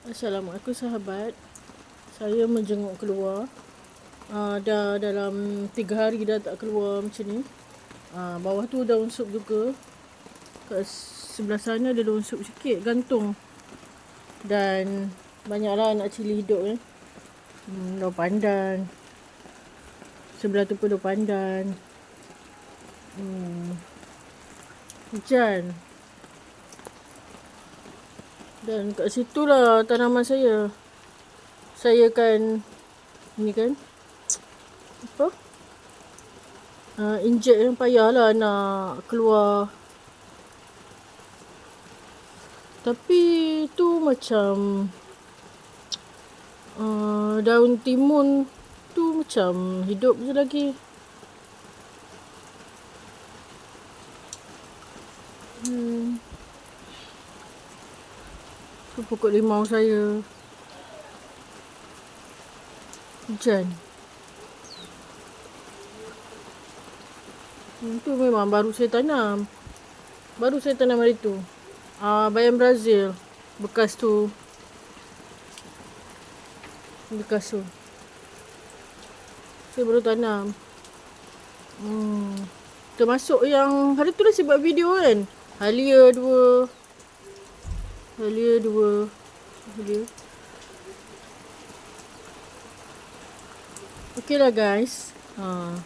Assalamualaikum sahabat. Saya menjenguk keluar. Uh, dah dalam 3 hari dah tak keluar macam ni. Uh, bawah tu daun sup juga. Kat sebelah sana ada daun sup sikit gantung. Dan banyaklah anak cili hidup eh. Hmm, daun pandan. Sebelah tu pun daun pandan. Hmm. Hujan. Dan kat situ lah tanaman saya. Saya kan ni kan apa? Uh, injek yang payahlah nak keluar. Tapi tu macam uh, daun timun tu macam hidup je lagi. Hmm. Tu pokok limau saya. Hujan. Hmm, tu memang baru saya tanam. Baru saya tanam hari tu. Ah, bayam Brazil. Bekas tu. Bekas tu. Saya baru tanam. Hmm. Termasuk yang hari tu dah saya buat video kan. Halia dua. Halia dua. Halia. Okey lah guys. Ha.